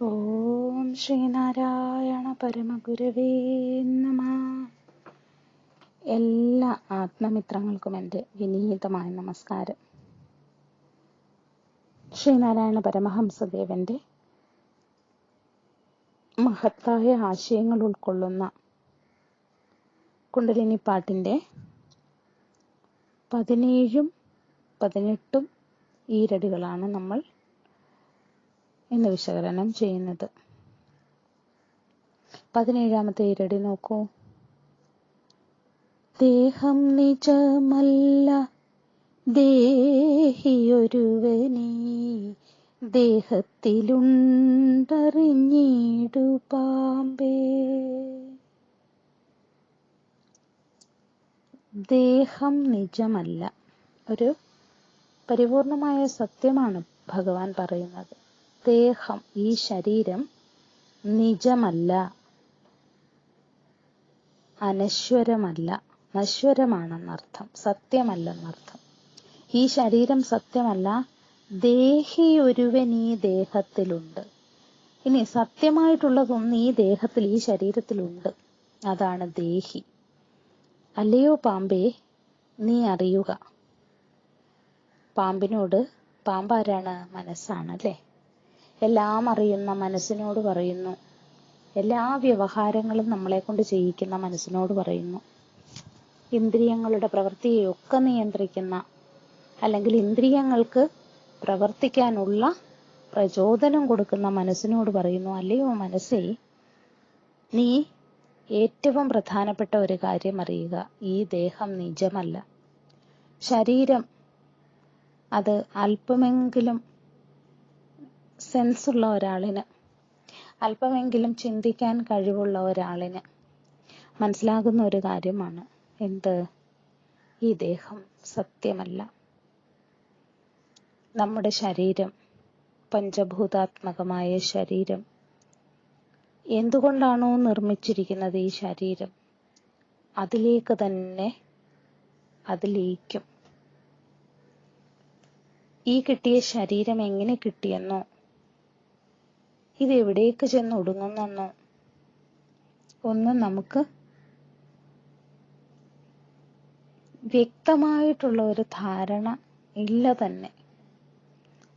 ഓം ശ്രീനാരായണ പരമഗുരവേ നമ. എല്ലാ ആത്മമിത്രങ്ങൾക്കും എന്റെ വിനീതമായ നമസ്കാരം. ശ്രീനാരായണ പരമഹംസദേവന്റെ മഹത്തായ ആശയങ്ങൾ ഉൾക്കൊള്ളുന്ന കുണ്ടലിനി പാട്ടിന്റെ പതിനേഴും പതിനെട്ടും ഈരടികളാണ് നമ്മൾ ഇന്ന് വിശകലനം ചെയ്യുന്നത്. പതിനേഴാമത്തെ ഈരടി നോക്കൂ. ദേഹം നിജമല്ല ദേഹിയൊരുവനീ ദേഹത്തിലുണ്ടറിഞ്ഞിടു പാമ്പേ ദേഹം നിജമല്ല ഒരു പരിപൂർണമായ സത്യമാണ് ഭഗവാൻ പറയുന്നത്. ദേഹം ഈ ശരീരം നിജമല്ല. അനശ്വരമല്ല. നശ്വരമാണെന്നർത്ഥം. സത്യമല്ലെന്നർത്ഥം. ഈ ശരീരം സത്യമല്ല. ദേഹി ഒരുവൻ ഈ ദേഹത്തിലുണ്ട്. ഇനി സത്യമായിട്ടുള്ളതൊന്ന് ഈ ദേഹത്തിൽ ഈ ശരീരത്തിലുണ്ട്. അതാണ് ദേഹി. അല്ലയോ പാമ്പേ നീ അറിയുക. പാമ്പിനോട് പാമ്പാരാണ് മനസ്സാണ് അല്ലേ എല്ലാം അറിയുന്ന മനസ്സിനോട് പറയുന്നു. എല്ലാ വ്യവഹാരങ്ങളും നമ്മളെ കൊണ്ട് ചെയ്യിക്കുന്ന മനസ്സിനോട് പറയുന്നു. ഇന്ദ്രിയങ്ങളുടെ പ്രവൃത്തിയെയൊക്കെ നിയന്ത്രിക്കുന്ന അല്ലെങ്കിൽ ഇന്ദ്രിയങ്ങൾക്ക് പ്രവർത്തിക്കാനുള്ള പ്രചോദനം കൊടുക്കുന്ന മനസ്സിനോട് പറയുന്നു. അല്ലയോ മനസ്സേ നീ ഏറ്റവും പ്രധാനപ്പെട്ട ഒരു കാര്യം അറിയുക. ഈ ദേഹം നിജമല്ല. ശരീരം അത് അല്പമെങ്കിലും സെൻസ് ഉള്ള ഒരാളിന്. അല്പമെങ്കിലും ചിന്തിക്കാൻ കഴിവുള്ള ഒരാളിന് മനസ്സിലാകുന്ന ഒരു കാര്യമാണ് എന്ത്? ഈ ദേഹം സത്യമല്ല. നമ്മുടെ ശരീരം പഞ്ചഭൂതാത്മകമായ ശരീരം. എന്തുകൊണ്ടാണോ നിർമ്മിച്ചിരിക്കുന്നത് ഈ ശരീരം? അതിലേക്ക് തന്നെ അതിലേക്കും ഈ കിട്ടിയ ശരീരം എങ്ങനെ കിട്ടിയെന്നോ ഇത് എവിടേക്ക് ചെന്ന് ഒടുങ്ങുന്നെന്നോ ഒന്നും നമുക്ക് വ്യക്തമായിട്ടുള്ള ഒരു ധാരണ ഇല്ല തന്നെ.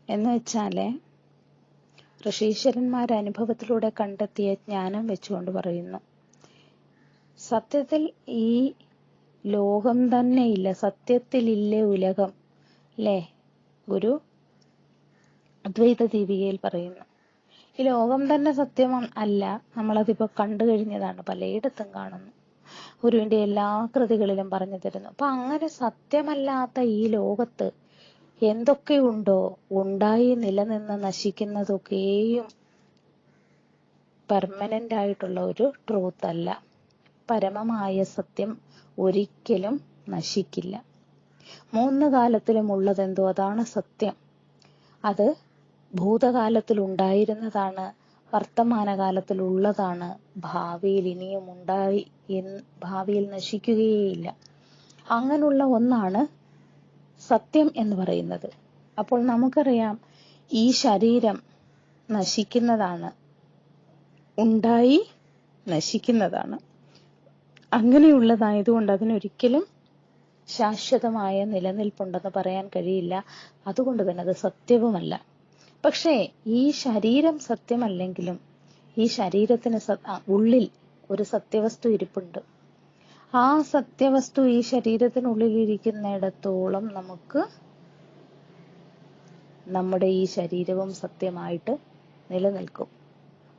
എന്ന് വെച്ചാൽ ഋഷീശ്വരന്മാർ അനുഭവത്തിലൂടെ കണ്ടെത്തിയ ജ്ഞാനം വെച്ചുകൊണ്ട് പറയുന്നു. സത്യത്തിൽ ഈ ലോകം തന്നെ ഇല്ല സത്യത്തിലില്ലേ ഉലകം? അല്ലേ ഗുരു അദ്വൈത ദീപികയിൽ പറയുന്നു. ഈ ലോകം തന്നെ സത്യം അല്ല. നമ്മളതിപ്പോ കണ്ടു കഴിഞ്ഞതാണ്. പലയിടത്തും കാണുന്നു. ഗുരുവിന്റെ എല്ലാ കൃതികളിലും പറഞ്ഞു തരുന്നു. അപ്പൊ അങ്ങനെ സത്യമല്ലാത്ത ഈ ലോകത്ത് എന്തൊക്കെയുണ്ടോ ഉണ്ടായി നിലനിന്ന് നശിക്കുന്നതൊക്കെയും പെർമനന്റ് ആയിട്ടുള്ള ഒരു ട്രൂത്ത് അല്ല. പരമമായ സത്യം ഒരിക്കലും നശിക്കില്ല. മൂന്ന് കാലത്തിലും ഉള്ളതെന്തോ അതാണ് സത്യം. അത് ഭൂതകാലത്തിൽ ഉണ്ടായിരുന്നതാണ് വർത്തമാനകാലത്തിൽ ഉള്ളതാണ് ഭാവിയിൽ ഇനിയും ഉണ്ടായി ഭാവിയിൽ നശിക്കുകയേയില്ല. അങ്ങനെയുള്ള ഒന്നാണ് സത്യം എന്ന് പറയുന്നത്. അപ്പോൾ നമുക്കറിയാം ഈ ശരീരം നശിക്കുന്നതാണ് ഉണ്ടായി നശിക്കുന്നതാണ്. അങ്ങനെയുള്ളതായതുകൊണ്ട് അതിനൊരിക്കലും ശാശ്വതമായ നിലനിൽപ്പുണ്ടെന്ന് പറയാൻ കഴിയില്ല. അതുകൊണ്ട് തന്നെ അത് സത്യവുമല്ല. പക്ഷേ ഈ ശരീരം സത്യമല്ലെങ്കിലും ഈ ശരീരത്തിന് ഉള്ളിൽ ഒരു സത്യവസ്തു ഇരിപ്പുണ്ട്. ആ സത്യവസ്തു ഈ ശരീരത്തിനുള്ളിൽ ഇരിക്കുന്നിടത്തോളം നമുക്ക് നമ്മുടെ ഈ ശരീരവും സത്യമായിട്ട് നിലനിൽക്കും.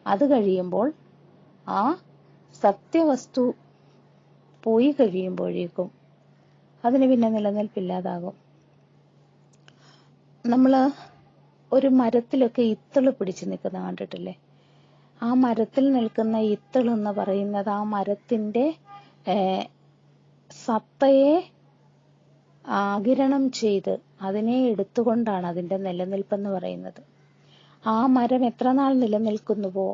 അത് കഴിയുമ്പോൾ ആ സത്യവസ്തു പോയി കഴിയുമ്പോഴേക്കും അതിന് പിന്നെ നിലനിൽപ്പില്ലാതാകും. നമ്മൾ ഒരു മരത്തിലൊക്കെ ഇത്തൾ പിടിച്ചു നിൽക്കുന്ന കണ്ടിട്ടില്ലേ? ആ മരത്തിൽ നിൽക്കുന്ന ഇത്തൾ എന്ന് പറയുന്നത് ആ മരത്തിന്റെ സത്തയെ ആകിരണം ചെയ്ത് അതിനെ എടുത്തുകൊണ്ടാണ് അതിന്റെ നിലനിൽപ്പെന്ന് പറയുന്നത്. ആ മരം എത്ര നാൾ നിലനിൽക്കുന്നുവോ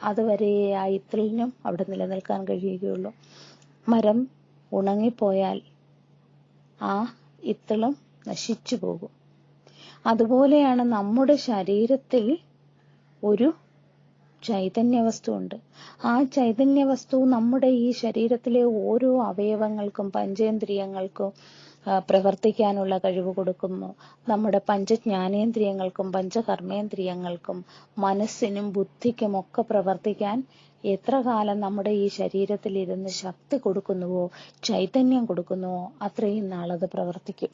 അതുവരെ ആ ഇത്തളിനും അവിടെ നിലനിൽക്കാൻ കഴിയുകയുള്ളൂ. മരം ഉണങ്ങിപ്പോയാൽ ആ ഇത്തളും നശിച്ചു പോകും. അതുപോലെയാണ് നമ്മുടെ ശരീരത്തിൽ ഒരു ചൈതന്യ വസ്തുണ്ട് ആ ചൈതന്യ വസ്തു നമ്മുടെ ഈ ശരീരത്തിലെ ഓരോ അവയവങ്ങൾക്കും പഞ്ചേന്ദ്രിയങ്ങൾക്കും പ്രവർത്തിക്കാനുള്ള കഴിവ് കൊടുക്കുന്നു. നമ്മുടെ പഞ്ചജ്ഞാനേന്ദ്രിയങ്ങൾക്കും പഞ്ചകർമ്മേന്ദ്രിയങ്ങൾക്കും മനസ്സിനും ബുദ്ധിക്കും ഒക്കെ പ്രവർത്തിക്കാൻ എത്ര കാലം നമ്മുടെ ഈ ശരീരത്തിൽ ഇരുന്ന് ശക്തി കൊടുക്കുന്നുവോ ചൈതന്യം കൊടുക്കുന്നുവോ അത്രയും നാളത് പ്രവർത്തിക്കും.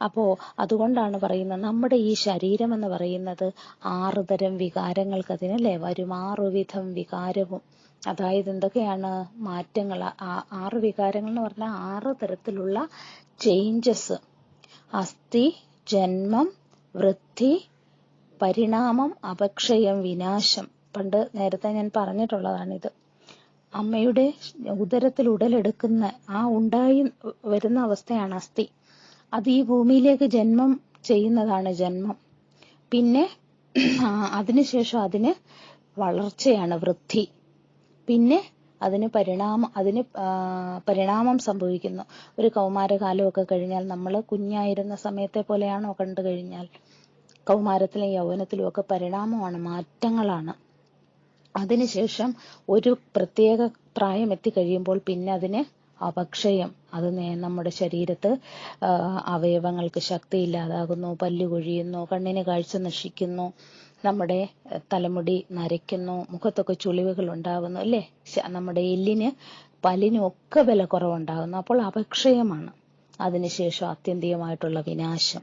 അപ്പോ അതുകൊണ്ടാണ് പറയുന്നത് നമ്മുടെ ഈ ശരീരം എന്ന് പറയുന്നത് ആറുതരം വികാരങ്ങൾക്ക് അതിനല്ലേ വരും ആറു വിധം വികാരവും. അതായത് എന്തൊക്കെയാണ് മാറ്റങ്ങൾ? ആറ് വികാരങ്ങൾ എന്ന് പറഞ്ഞാൽ ആറ് തരത്തിലുള്ള ചേഞ്ചസ് അസ്ഥി ജന്മം വൃദ്ധി പരിണാമം അപക്ഷയം വിനാശം. പണ്ട് നേരത്തെ ഞാൻ പറഞ്ഞിട്ടുള്ളതാണിത്. അമ്മയുടെ ഉദരത്തിൽ ഉടലെടുക്കുന്ന ആ ഉണ്ടായി വരുന്ന അവസ്ഥയാണ് അസ്ഥി. അത് ഈ ഭൂമിയിലേക്ക് ജന്മം ചെയ്യുന്നതാണ് ജന്മം. പിന്നെ അതിനുശേഷം അതിന് വളർച്ചയാണ് വൃദ്ധി. പിന്നെ അതിന് പരിണാമ അതിന് പരിണാമം സംഭവിക്കുന്നു. ഒരു കൗമാരകാലമൊക്കെ കഴിഞ്ഞാൽ നമ്മൾ കുഞ്ഞായിരുന്ന സമയത്തെ പോലെയാണോ കണ്ടു കഴിഞ്ഞാൽ. കൗമാരത്തിലും യൗവനത്തിലും ഒക്കെ പരിണാമമാണ് മാറ്റങ്ങളാണ്. അതിനുശേഷം ഒരു പ്രത്യേക പ്രായം എത്തിക്കഴിയുമ്പോൾ പിന്നെ അതിന് അപക്ഷയം. അത് നമ്മുടെ ശരീരത്ത് അവയവങ്ങൾക്ക് അവയവങ്ങൾക്ക് ശക്തിയില്ലാതാകുന്നു പല്ല് കൊഴിയുന്നു കണ്ണിന് കാഴ്ച നശിക്കുന്നു നമ്മുടെ തലമുടി നരയ്ക്കുന്നു മുഖത്തൊക്കെ ചുളിവുകൾ ഉണ്ടാകുന്നു അല്ലേ? നമ്മുടെ എല്ലിന് പല്ലിനും ഒക്കെ വില കുറവുണ്ടാകുന്നു. അപ്പോൾ അപക്ഷയമാണ്. അതിനുശേഷം ആത്യന്തികമായിട്ടുള്ള വിനാശം.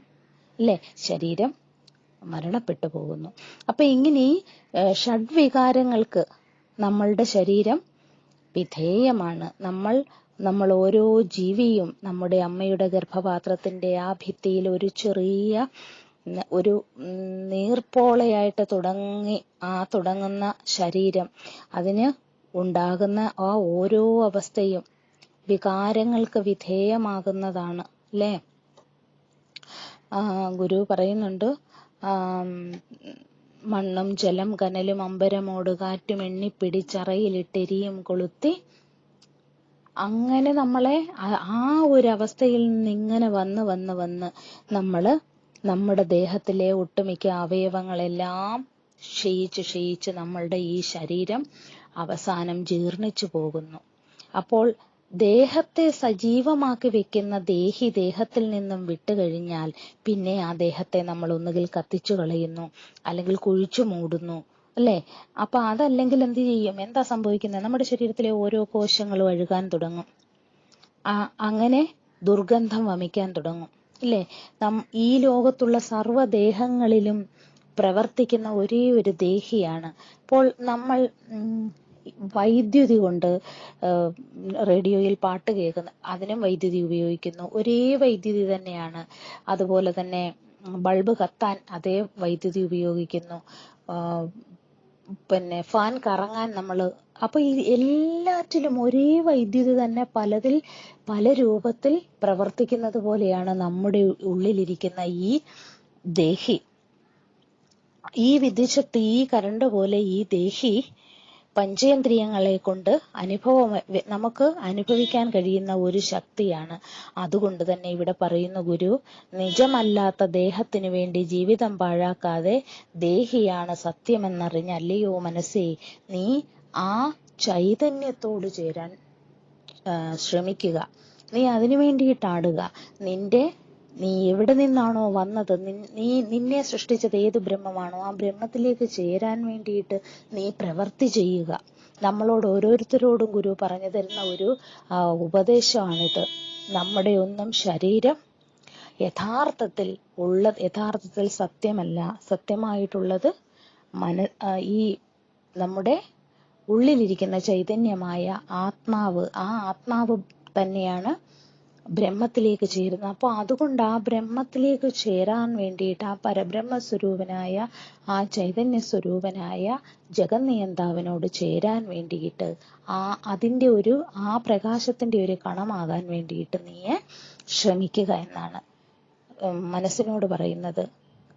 അല്ലേ? ശരീരം മരണപ്പെട്ടു പോകുന്നു. അപ്പൊ ഇങ്ങനെ ഈ ഷഡ്വികാരങ്ങൾക്ക് നമ്മളുടെ ശരീരം വിധേയമാണ്. നമ്മൾ നമ്മൾ ഓരോ ജീവിയും നമ്മുടെ അമ്മയുടെ ഗർഭപാത്രത്തിന്റെ ആ ഭിത്തിയിൽ ഒരു ചെറിയ ഒരു നീർപ്പോളയായിട്ട് തുടങ്ങി ആ തുടങ്ങുന്ന ശരീരം അതിന് ഉണ്ടാകുന്ന ആ ഓരോ അവസ്ഥയും വികാരങ്ങൾക്ക് വിധേയമാകുന്നതാണ് അല്ലേ? ഗുരു പറയുന്നുണ്ട് മണ്ണും ജലം കനലും അമ്പരമോട് കാറ്റും എണ്ണിപ്പിടിച്ചറയിലിട്ടെരിയും കൊളുത്തി അങ്ങനെ നമ്മളെ ആ- ഒരു അവസ്ഥയിൽ നിന്ന് ഇങ്ങനെ വന്ന് വന്ന് വന്ന് നമ്മൾ നമ്മുടെ ദേഹത്തിലെ ഒട്ടുമിക്ക അവയവങ്ങളെല്ലാം ക്ഷയിച്ച് ക്ഷയിച്ച് നമ്മളുടെ ഈ ശരീരം അവസാനം ജീർണിച്ചു പോകുന്നു. അപ്പോൾ ദേഹത്തെ സജീവമാക്കി വെക്കുന്ന ദേഹി ദേഹത്തിൽ നിന്നും വിട്ടുകഴിഞ്ഞാൽ പിന്നെ ആ ദേഹത്തെ നമ്മൾ ഒന്നുകിൽ കത്തിച്ചു കളയുന്നു അല്ലെങ്കിൽ കുഴിച്ചു മൂടുന്നു അല്ലേ? അപ്പൊ അതല്ലെങ്കിൽ എന്ത് ചെയ്യും? എന്താ സംഭവിക്കുന്നത്? നമ്മുടെ ശരീരത്തിലെ ഓരോ കോശങ്ങളും അഴുകാൻ തുടങ്ങും. അങ്ങനെ ദുർഗന്ധം വമിക്കാൻ തുടങ്ങും. ഇല്ലേ നം ഈ ലോകത്തുള്ള സർവദേഹങ്ങളിലും പ്രവർത്തിക്കുന്ന ഒരേ ഒരു ദേഹിയാണ്. അപ്പോൾ നമ്മൾ വൈദ്യുതി കൊണ്ട് റേഡിയോയിൽ പാട്ട് കേൾക്കുന്ന അതിനും വൈദ്യുതി ഉപയോഗിക്കുന്നു. ഒരേ വൈദ്യുതി തന്നെയാണ്. അതുപോലെ തന്നെ ബൾബ് കത്താൻ അതേ വൈദ്യുതി ഉപയോഗിക്കുന്നു. പിന്നെ ഫാൻ കറങ്ങാൻ നമ്മൾ അപ്പൊ ഈ എല്ലാറ്റിലും ഒരേ വൈദ്യുതി തന്നെ പലതിൽ പല രൂപത്തിൽ പ്രവർത്തിക്കുന്നത് പോലെയാണ് നമ്മുടെ ഉള്ളിലിരിക്കുന്ന ഈ ദേഹി. ഈ വിദ്യുശക്തി ഈ കരണ്ട് പോലെ ഈ ദേഹി പഞ്ചേന്ദ്രിയങ്ങളെ കൊണ്ട് അനുഭവം നമുക്ക് അനുഭവിക്കാൻ കഴിയുന്ന ഒരു ശക്തിയാണ്. അതുകൊണ്ട് തന്നെ ഇവിടെ പറയുന്ന ഗുരു നിജമല്ലാത്ത ദേഹത്തിനു വേണ്ടി ജീവിതം പാഴാക്കാതെ ദേഹിയാണ് സത്യമെന്നറിഞ്ഞ അല്ലയോ മനസ്സേ? നീ ആ ചൈതന്യത്തോട് ചേരാൻ ശ്രമിക്കുക. നീ അതിനു വേണ്ടിയിട്ടാടുക. നിന്റെ നീ എവിടെ നിന്നാണോ വന്നത്? നീ നിന്നെ സൃഷ്ടിച്ചത് ഏത് ബ്രഹ്മമാണോ? ആ ബ്രഹ്മത്തിലേക്ക് ചേരാൻ വേണ്ടിയിട്ട് നീ പ്രവർത്തി ചെയ്യുക. നമ്മളോട് ഓരോരുത്തരോടും ഗുരു പറഞ്ഞു തരുന്ന ഒരു ഉപദേശമാണിത്. നമ്മുടെ ഒന്നും ശരീരം യഥാർത്ഥത്തിൽ ഉള്ള യഥാർത്ഥത്തിൽ സത്യമല്ല. സത്യമായിട്ടുള്ളത് മന ഈ നമ്മുടെ ഉള്ളിലിരിക്കുന്ന ചൈതന്യമായ ആത്മാവ്. ആ ആത്മാവ് തന്നെയാണ് ബ്രഹ്മത്തിലേക്ക് ചേരുന്നത് അപ്പോൾ അതുകൊണ്ട് ആ ബ്രഹ്മത്തിലേക്ക് ചേരാൻ വേണ്ടിയിട്ട് ആ പരബ്രഹ്മ സ്വരൂപനായ ആ ചൈതന്യ സ്വരൂപനായ ജഗന്നിയന്താവിനോട് ചേരാൻ വേണ്ടിയിട്ട് ആ അതിന്റെ ഒരു ആ പ്രകാശത്തിന്റെ ഒരു കണമാകാൻ വേണ്ടിയിട്ട് നീയെ ശ്രമിക്കുക എന്നാണ് മനസ്സിനോട് പറയുന്നത്.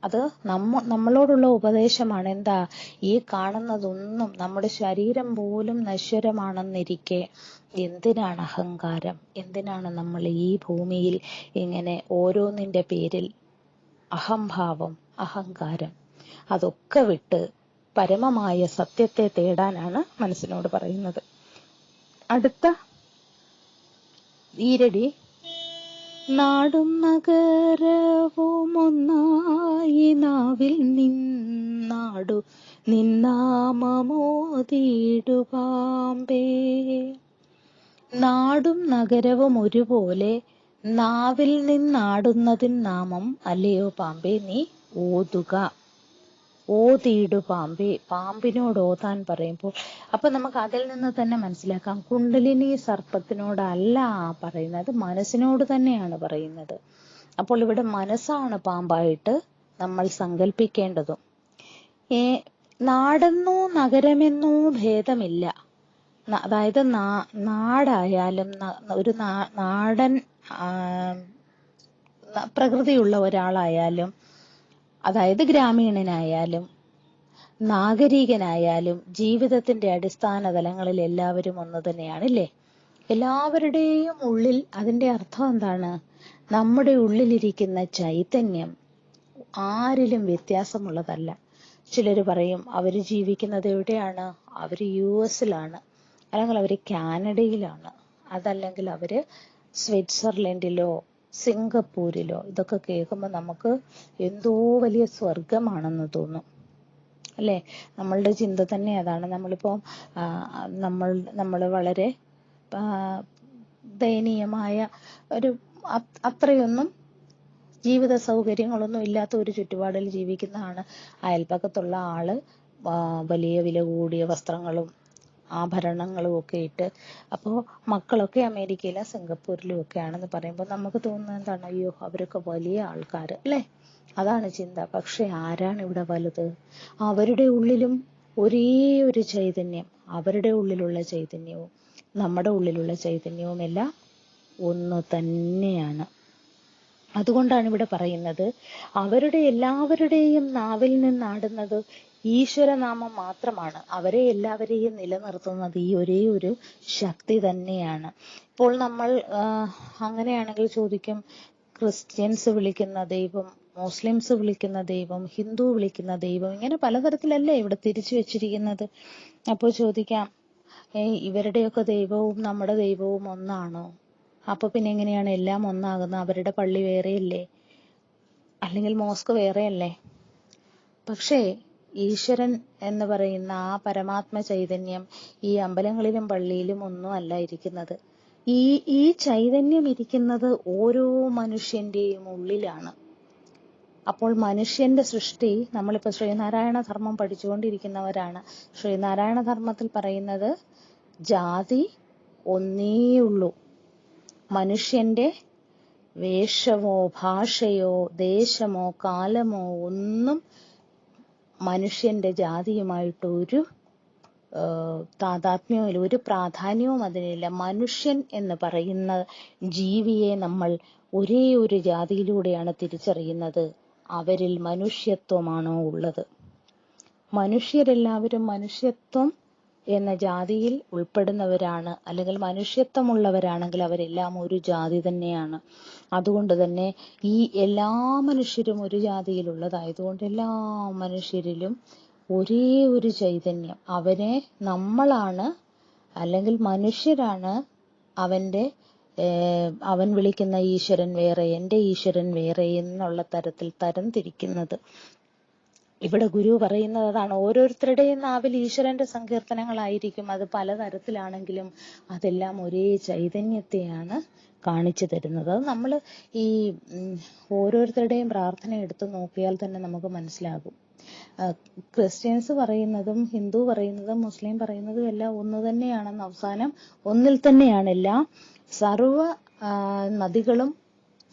അത് നമ്മ നമ്മളോടുള്ള ഉപദേശമാണ്. എന്താ? ഈ കാണുന്നതൊന്നും നമ്മുടെ ശരീരം പോലും നശ്വരമാണെന്നിരിക്കെ എന്തിനാണ് അഹങ്കാരം എന്തിനാണ് നമ്മൾ ഈ ഭൂമിയിൽ ഇങ്ങനെ ഓരോന്നിന്റെ പേരിൽ അഹംഭാവം അഹങ്കാരം? അതൊക്കെ വിട്ട് പരമമായ സത്യത്തെ തേടാനാണ് മനസ്സിനോട് പറയുന്നത്. അടുത്ത. ഈരടി. നാടും നഗരവും ഒന്നായി നാവിൽ നിന്നാടു. നിന്നാമമോതിടുപാമ്പേ നാടും നഗരവും ഒരുപോലെ നാവിൽ നിന്നാടുന്നതിൻ നാമം അല്ലയോ പാമ്പേ നീ ഓതുക. ഓതിയിടു പാമ്പേ. പാമ്പിനോട് ഓതാൻ പറയുമ്പോൾ അപ്പൊ നമുക്ക് അതിൽ നിന്ന് തന്നെ മനസ്സിലാക്കാം. കുണ്ടലിനി സർപ്പത്തിനോടല്ല പറയുന്നത് മനസ്സിനോട് തന്നെയാണ് പറയുന്നത്. അപ്പോൾ ഇവിടെ മനസ്സാണ് പാമ്പായിട്ട് നമ്മൾ സങ്കല്പിക്കേണ്ടതും ഏ നാടെന്നോ നഗരമെന്നോ ഭേദമില്ല. അതായത് നാടായാലും ഒരു നാടൻ പ്രകൃതിയുള്ള ഒരാളായാലും അതായത് ഗ്രാമീണനായാലും നാഗരികനായാലും ജീവിതത്തിന്റെ അടിസ്ഥാന തലങ്ങളിൽ എല്ലാവരും ഒന്ന് തന്നെയാണ് ഇല്ലേ എല്ലാവരുടെയും ഉള്ളിൽ അതിന്റെ അർത്ഥം എന്താണ്? നമ്മുടെ ഉള്ളിലിരിക്കുന്ന ചൈതന്യം ആരിലും വ്യത്യാസമുള്ളതല്ല. ചിലർ പറയും അവർ ജീവിക്കുന്നത് എവിടെയാണ്? അവർ യു എസിലാണ്. അല്ലെങ്കിൽ അവർ കാനഡയിലാണ്. അതല്ലെങ്കിൽ അവർ സ്വിറ്റ്സർലൻഡിലോ സിംഗപ്പൂരിലോ ഇതൊക്കെ കേൾക്കുമ്പോൾ നമുക്ക് എന്തോ വലിയ സ്വർഗമാണെന്ന് തോന്നും. അല്ലേ? നമ്മളുടെ ചിന്ത തന്നെ അതാണ്. നമ്മളിപ്പോ നമ്മൾ നമ്മൾ വളരെ ദയനീയമായ ഒരു അത്രയൊന്നും ജീവിത സൗകര്യങ്ങളൊന്നും ഇല്ലാത്ത ഒരു ചുറ്റുപാടിൽ ജീവിക്കുന്നതാണ് അയൽപക്കത്തുള്ള ആൾ വലിയ വില കൂടിയ വസ്ത്രങ്ങളും ആഭരണങ്ങളും ഒക്കെ ഇട്ട്. അപ്പോൾ മക്കളൊക്കെ അമേരിക്കയിലും സിംഗപ്പൂരിലും ഒക്കെ ആണെന്ന് പറയുമ്പോൾ നമുക്ക് തോന്നുന്നത് എന്താണ്? അയ്യോ അവരൊക്കെ വലിയ ആൾക്കാർ അല്ലേ? അതാണ് ചിന്ത. പക്ഷെ ആരാണ് ഇവിടെ വലുത്? അവരുടെ ഉള്ളിലും ഒരേ ഒരു ചൈതന്യം അവരുടെ ഉള്ളിലുള്ള ചൈതന്യവും നമ്മുടെ ഉള്ളിലുള്ള ചൈതന്യവും എല്ലാം ഒന്ന് തന്നെയാണ്. അതുകൊണ്ടാണ് ഇവിടെ പറയുന്നത് അവരുടെ എല്ലാവരുടെയും നാവിൽ നിന്നാടുന്നത് ഈശ്വരനാമം മാത്രമാണ്. അവരെ എല്ലാവരെയും നിലനിർത്തുന്നത് ഈ ഒരേ ഒരു ശക്തി തന്നെയാണ്. ഇപ്പോൾ നമ്മൾ അങ്ങനെയാണെങ്കിൽ ചോദിക്കും ക്രിസ്ത്യൻസ് വിളിക്കുന്ന ദൈവം മുസ്ലിംസ് വിളിക്കുന്ന ദൈവം ഹിന്ദു വിളിക്കുന്ന ദൈവം ഇങ്ങനെ പലതരത്തിലല്ലേ ഇവിടെ തിരിച്ചു വെച്ചിരിക്കുന്നത്? അപ്പോൾ ചോദിക്കാം ഇവരുടെയൊക്കെ ദൈവവും നമ്മുടെ ദൈവവും ഒന്നാണോ? അപ്പൊ പിന്നെ എങ്ങനെയാണ് എല്ലാം ഒന്നാകുന്നത്? അവരുടെ പള്ളി വേറെയല്ലേ? അല്ലെങ്കിൽ മോസ്ക് വേറെയല്ലേ? പക്ഷേ ഈശ്വരൻ എന്ന് പറയുന്ന ആ പരമാത്മ ചൈതന്യം ഈ അമ്പലങ്ങളിലും പള്ളിയിലും ഒന്നും അല്ല ഇരിക്കുന്നത്. ഈ ഈ ചൈതന്യം ഇരിക്കുന്നത് ഓരോ മനുഷ്യന്റെയും ഉള്ളിലാണ്. അപ്പോൾ മനുഷ്യന്റെ സൃഷ്ടി നമ്മളിപ്പോ ശ്രീനാരായണ ധർമ്മം പഠിച്ചുകൊണ്ടിരിക്കുന്നവരാണ്. ശ്രീനാരായണ ധർമ്മത്തിൽ പറയുന്നത് ജാതി ഒന്നേയുള്ളൂ. മനുഷ്യന്റെ വേഷമോ ഭാഷയോ ദേശമോ കാലമോ ഒന്നും മനുഷ്യന്റെ ജാതിയുമായിട്ട് ഒരു താതാത്മ്യവും ഒരു പ്രാധാന്യവും അതിനില്ല. മനുഷ്യൻ എന്ന് പറയുന്ന ജീവിയെ നമ്മൾ ഒരേ ഒരു ജാതിയിലൂടെയാണ് തിരിച്ചറിയുന്നത്. അവരിൽ മനുഷ്യത്വമാണോ ഉള്ളത്? മനുഷ്യരെല്ലാവരും മനുഷ്യത്വം എന്ന ജാതിയിൽ ഉൾപ്പെടുന്നവരാണ് അല്ലെങ്കിൽ മനുഷ്യത്വമുള്ളവരാണെങ്കിൽ അവരെല്ലാം ഒരു ജാതി തന്നെയാണ്. അതുകൊണ്ട് തന്നെ ഈ എല്ലാ മനുഷ്യരും ഒരു ജാതിയിലുള്ളതായതുകൊണ്ട് എല്ലാ മനുഷ്യരിലും ഒരേ ഒരു ചൈതന്യം. അവനെ നമ്മളാണ് അല്ലെങ്കിൽ മനുഷ്യരാണ് അവന്റെ അവൻ വിളിക്കുന്ന ഈശ്വരൻ വേറെ എന്റെ ഈശ്വരൻ വേറെ എന്നുള്ള തരത്തിൽ തരം തിരിക്കുന്നത് ഇവിടെ ഗുരു പറയുന്നത് അതാണ്. ഓരോരുത്തരുടെയും നാവിൽ ഈശ്വരന്റെ സങ്കീർത്തനങ്ങളായിരിക്കും. അത് പലതരത്തിലാണെങ്കിലും അതെല്ലാം ഒരേ ചൈതന്യത്തെയാണ് കാണിച്ചു തരുന്നത്. നമ്മൾ ഈ ഓരോരുത്തരുടെയും പ്രാർത്ഥന എടുത്തു നോക്കിയാൽ തന്നെ നമുക്ക് മനസ്സിലാകും. ക്രിസ്ത്യൻസ് പറയുന്നതും ഹിന്ദു പറയുന്നതും മുസ്ലിം പറയുന്നതും എല്ലാം ഒന്ന് തന്നെയാണെന്ന് അവസാനം ഒന്നിൽ തന്നെയാണ് എല്ലാം സർവ നദികളും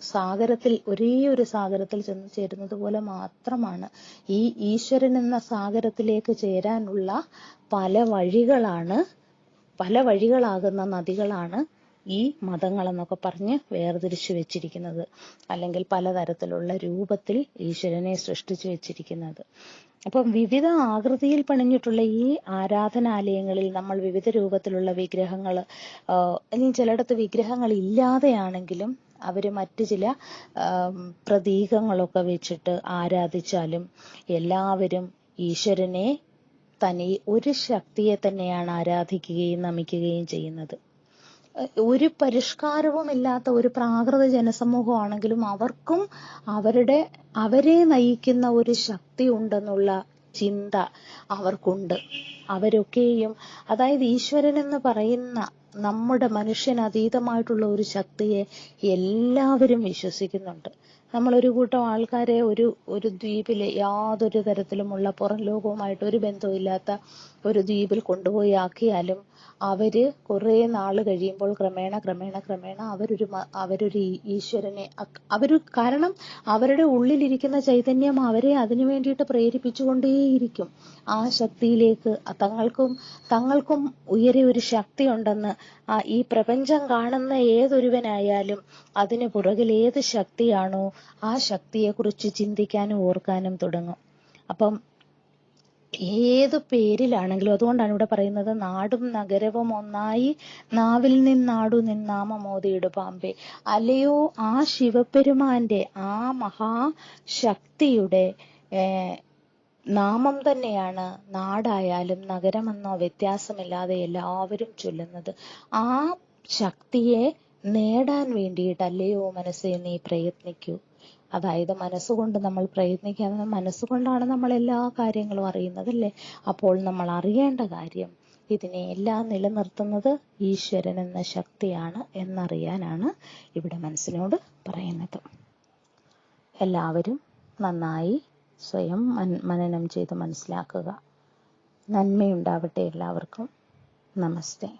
സാഗരത്തിൽ ഒരേ ഒരു സാഗരത്തിൽ ചെന്ന് ചേരുന്നത് പോലെ മാത്രമാണ്. ഈ ഈശ്വരൻ എന്ന സാഗരത്തിലേക്ക് ചേരാനുള്ള പല വഴികളാണ് പല വഴികളാകുന്ന നദികളാണ് ഈ മതങ്ങൾ എന്നൊക്കെ പറഞ്ഞ് വേർതിരിച്ചു വെച്ചിരിക്കുന്നത് അല്ലെങ്കിൽ പലതരത്തിലുള്ള രൂപത്തിൽ ഈശ്വരനെ സൃഷ്ടിച്ചു വെച്ചിരിക്കുന്നത്. അപ്പം വിവിധ ആകൃതിയിൽ പണിഞ്ഞിട്ടുള്ള ഈ ആരാധനാലയങ്ങളിൽ നമ്മൾ വിവിധ രൂപത്തിലുള്ള വിഗ്രഹങ്ങൾ അല്ലെങ്കിൽ ചിലയിടത്ത് വിഗ്രഹങ്ങൾ ഇല്ലാതെയാണെങ്കിലും അവർ മറ്റു ചില പ്രതീകങ്ങളൊക്കെ വെച്ചിട്ട് ആരാധിച്ചാലും എല്ലാവരും ഈശ്വരനെ തനി ഒരു ശക്തിയെ തന്നെയാണ് ആരാധിക്കുകയും നമിക്കുകയും ചെയ്യുന്നത്. ഒരു പരിഷ്കാരവും ഇല്ലാത്ത ഒരു പ്രാകൃത ജനസമൂഹമാണെങ്കിലും അവർക്കും അവരുടെ അവരെ നയിക്കുന്ന ഒരു ശക്തി ഉണ്ടെന്നുള്ള ചിന്ത അവർക്കുണ്ട്. അവരൊക്കെയും അതായത് ഈശ്വരൻ എന്ന് പറയുന്ന നമ്മുടെ മനുഷ്യന് അതീതമായിട്ടുള്ള ഒരു ശക്തിയെ എല്ലാവരും വിശ്വസിക്കുന്നുണ്ട്. നമ്മളൊരു കൂട്ടം ആൾക്കാരെ ഒരു ഒരു ദ്വീപിൽ യാതൊരു തരത്തിലുമുള്ള പുറം ലോകവുമായിട്ട് ഒരു ബന്ധവുമില്ലാത്ത ഒരു ദ്വീപിൽ കൊണ്ടുപോയി ആക്കിയാലും അവർ കുറെ നാൾ കഴിയുമ്പോൾ ക്രമേണ ക്രമേണ ക്രമേണ അവരൊരു അവരൊരു ഈശ്വരനെ അവർ കാരണം അവരുടെ ഉള്ളിലിരിക്കുന്ന ചൈതന്യം അവരെ അതിനു വേണ്ടിയിട്ട് പ്രേരിപ്പിച്ചുകൊണ്ടേയിരിക്കും. ആ ശക്തിയിലേക്ക് തങ്ങൾക്കും തങ്ങൾക്കും ഉയരെ ഒരു ശക്തി ഉണ്ടെന്ന് ഈ പ്രപഞ്ചം കാണുന്ന ഏതൊരുവനായാലും അതിന് പുറകിൽ ഏത് ശക്തിയാണോ ആ ശക്തിയെക്കുറിച്ച് ചിന്തിക്കാനും ഓർക്കാനും തുടങ്ങും. അപ്പം ഏത് പേരിലാണെങ്കിലും അതുകൊണ്ടാണ് ഇവിടെ പറയുന്നത് നാടും നഗരവും ഒന്നായി നാവിൽ നിന്നാടു നിന്നാമമോദിയിട് പാമ്പെ. അല്ലയോ ആ ശിവപെരുമാന്റെ ആ മഹാശക്തിയുടെ നാമം തന്നെയാണ് നാടായാലും നഗരമെന്നോ വ്യത്യാസമില്ലാതെ എല്ലാവരും ചൊല്ലുന്നത്. ആ ശക്തിയെ നേടാൻ വേണ്ടിയിട്ടല്ലയോ മനസ്സേ നീ പ്രയത്നിക്കൂ. അതായത് മനസ്സുകൊണ്ട് നമ്മൾ പ്രയത്നിക്കാതെ മനസ്സുകൊണ്ടാണ് നമ്മൾ എല്ലാ കാര്യങ്ങളും അറിയുന്നത് അല്ലേ അപ്പോൾ നമ്മൾ അറിയേണ്ട കാര്യം ഇതിനെ എല്ലാം നിലനിർത്തുന്നത് ഈശ്വരൻ എന്ന ശക്തിയാണ് എന്നറിയാനാണ് ഇവിടെ മനസ്സിനോട് പറയുന്നത്. എല്ലാവരും നന്നായി സ്വയം മനനം ചെയ്ത് മനസ്സിലാക്കുക. നന്മയുണ്ടാവട്ടെ എല്ലാവർക്കും. നമസ്തേ.